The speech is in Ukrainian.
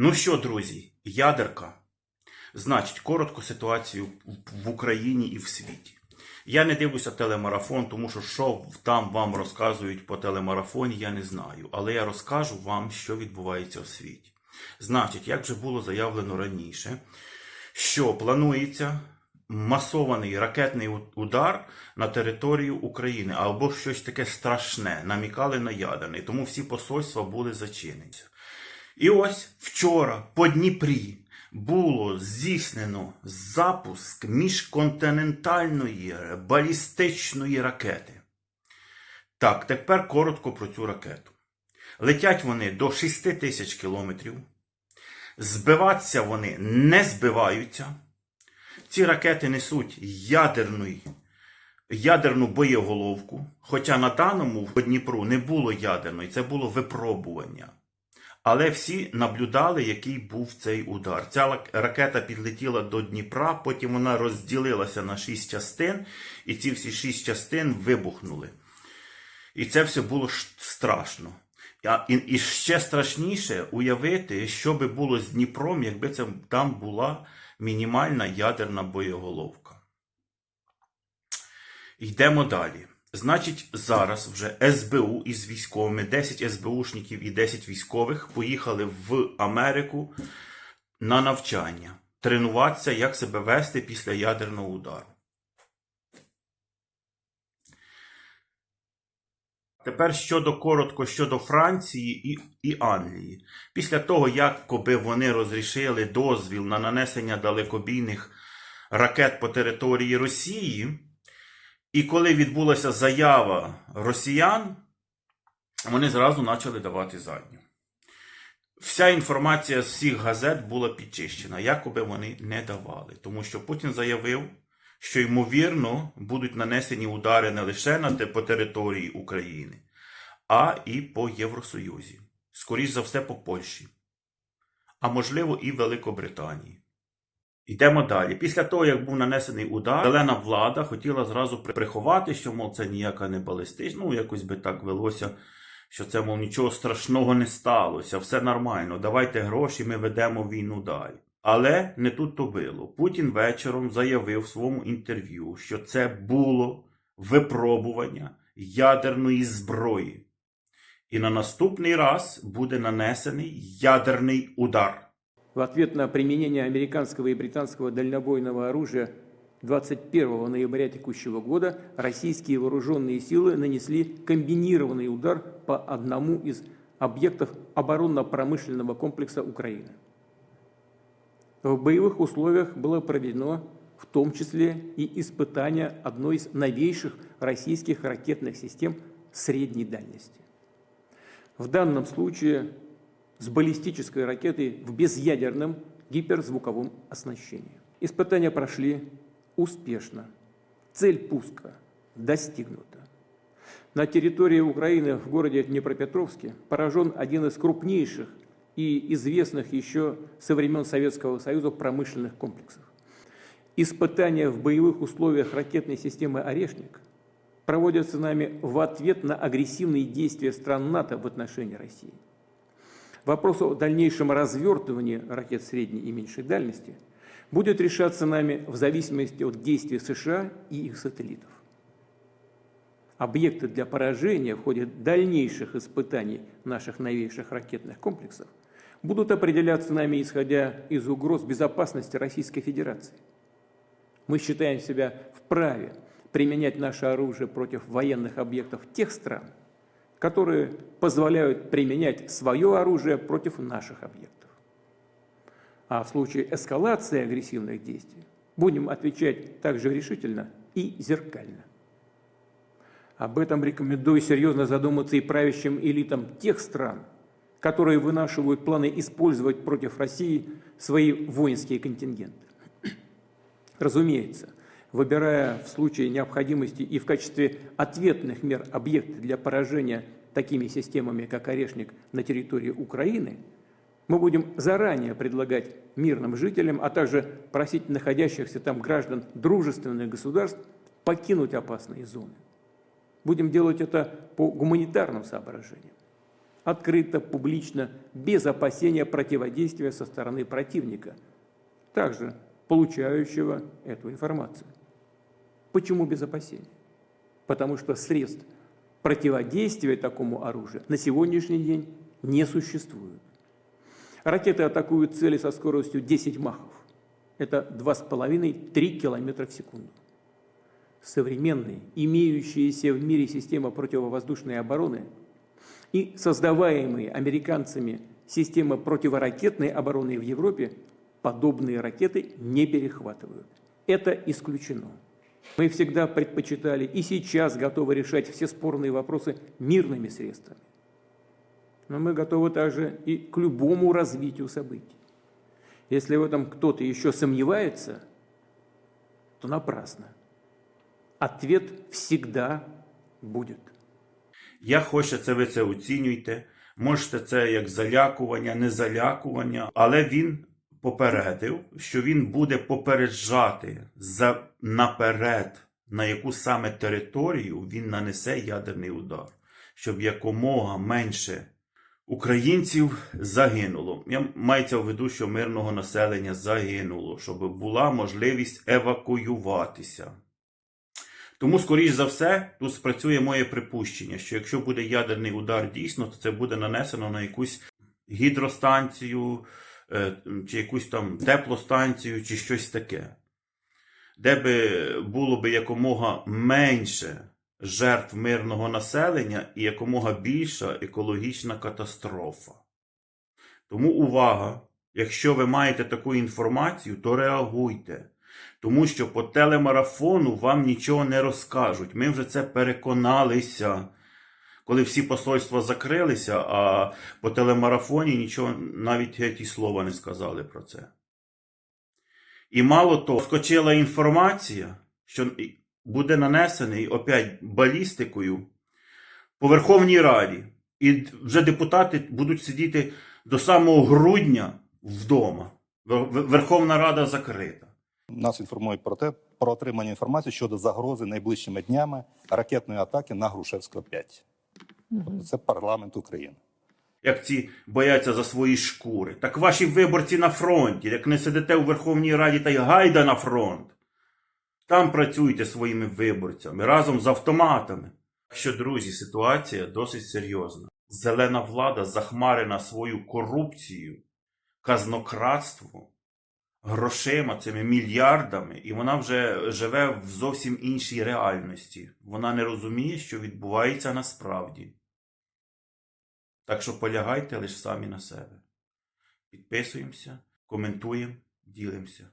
Ну що, друзі, ядерка. Значить, коротко ситуацію в- Україні і в світі. Я не дивлюся телемарафон, тому що що там вам розказують по телемарафоні, я не знаю. Але я розкажу вам, що відбувається в світі. Значить, як вже було заявлено раніше, що планується масований ракетний удар на територію України або щось таке страшне, намікали на ядерний, тому всі посольства були зачинені. І ось вчора по Дніпрі було здійснено запуск міжконтинентальної балістичної ракети. Так, тепер коротко про цю ракету. Летять вони до 6 тисяч кілометрів. Збиватися вони не збиваються. Ці ракети несуть ядерний, ядерну боєголовку. Хоча на даному в Дніпру не було ядерної, це було випробування. Але всі наблюдали, який був цей удар. Ця ракета підлетіла до Дніпра, потім вона розділилася на шість частин, і ці всі шість частин вибухнули. І це все було страшно. І, ще страшніше уявити, що би було з Дніпром, якби це там була мінімальна ядерна боєголовка. Йдемо далі. Значить, зараз вже СБУ із військовими, 10 СБУшників і 10 військових поїхали в Америку на навчання, тренуватися, як себе вести після ядерного удару. Тепер щодо коротко щодо Франції і, і Англії. Після того, якоби вони розрішили дозвіл на нанесення далекобійних ракет по території Росії, і коли відбулася заява росіян, вони зразу почали давати задню. Вся інформація з всіх газет була підчищена, якоби вони не давали. Тому що Путін заявив, що ймовірно будуть нанесені удари не лише на те по території України, а і по Євросоюзі. Скоріш за все, по Польщі, а можливо і Великобританії. Йдемо далі. Після того, як був нанесений удар, зелена влада хотіла зразу приховати, що, мов, це ніяка не балістична. Ну, якось би так велося, що це, мов, нічого страшного не сталося, все нормально. Давайте гроші, ми ведемо війну далі. Але не тут то було. Путін вечором заявив в своєму інтерв'ю, що це було випробування ядерної зброї. І на наступний раз буде нанесений ядерний удар. В ответ на применение американского и британского дальнобойного оружия 21 ноября текущего года российские вооруженные силы нанесли комбинированный удар по одному из объектов оборонно-промышленного комплекса Украины. В боевых условиях было проведено в том числе и испытание одной из новейших российских ракетных систем средней дальности. В данном случае с баллистической ракетой в безъядерном гиперзвуковом оснащении. Испытания прошли успешно. Цель пуска достигнута. На территории Украины в городе Днепропетровске поражен один из крупнейших и известных еще со времен Советского Союза промышленных комплексов. Испытания в боевых условиях ракетной системы «Орешник» проводятся нами в ответ на агрессивные действия стран НАТО в отношении России. Вопрос о дальнейшем развертывании ракет средней и меньшей дальности будет решаться нами в зависимости от действий США и их сателлитов. Объекты для поражения в ходе дальнейших испытаний наших новейших ракетных комплексов будут определяться нами исходя из угроз безопасности Российской Федерации. Мы считаем себя вправе применять наше оружие против военных объектов тех стран, которые позволяют применять свое оружие против наших объектов. А в случае эскалации агрессивных действий будем отвечать также решительно и зеркально. Об этом рекомендую серьезно задуматься и правящим элитам тех стран, которые вынашивают планы использовать против России свои воинские контингенты. Разумеется, выбирая в случае необходимости и в качестве ответных мер объекты для поражения такими системами, как «Орешник» на территории Украины, мы будем заранее предлагать мирным жителям, а также просить находящихся там граждан дружественных государств покинуть опасные зоны. Будем делать это по гуманитарным соображениям. открыто, публично, без опасения противодействия со стороны противника, также получающего эту информацию. Почему без опасений? Потому что средств противодействия такому оружию на сегодняшний день не существует. Ракеты атакуют цели со скоростью 10 махов. Это 2,5-3 километра в секунду. Современные, имеющиеся в мире система противовоздушной обороны и создаваемые американцами системы противоракетной обороны в Европе подобные ракеты не перехватывают. Это исключено. Мы всегда предпочитали и сейчас готовы решать все спорные вопросы мирными средствами. Но мы готовы также и к любому развитию событий. Если в этом кто-то еще сомневается, то напрасно. Ответ всегда будет. Я хочу, це ви це оцінюйте. Можете це як залякування, не залякування, але він попередив, що він буде попереджати за наперед, на яку саме територію він нанесе ядерний удар, щоб якомога менше українців загинуло. Я мається в виду, що мирного населення загинуло, щоб була можливість евакуюватися. Тому, скоріш за все, тут спрацює моє припущення, що якщо буде ядерний удар дійсно, то це буде нанесено на якусь гідростанцію, чи якусь там теплостанцію, чи щось таке, де би було би якомога менше жертв мирного населення і якомога більша екологічна катастрофа. Тому увага! Якщо ви маєте таку інформацію, то реагуйте. Тому що по телемарафону вам нічого не розкажуть. Ми вже це переконалися. Коли всі посольства закрилися, а по телемарафоні нічого навіть геть слова не сказали про це. І мало того, скочила інформація, що буде нанесений опять балістикою по Верховній Раді. І вже депутати будуть сидіти до самого грудня вдома. Верховна Рада закрита. Нас інформують про те, про отримання інформації щодо загрози найближчими днями ракетної атаки на Грушевського 5. Тобто Це парламент України. як ці бояться за свої шкури. Так ваші виборці на фронті, як не сидите у Верховній Раді та й гайда на фронт. Там працюйте своїми виборцями разом з автоматами. Що, друзі, ситуація досить серйозна. Зелена влада захмарена свою корупцією, казнократством, грошима, цими мільярдами, і вона вже живе в зовсім іншій реальності. Вона не розуміє, що відбувається насправді. Так що полягайте лише самі на себе. Підписуємося, коментуємо, ділимося.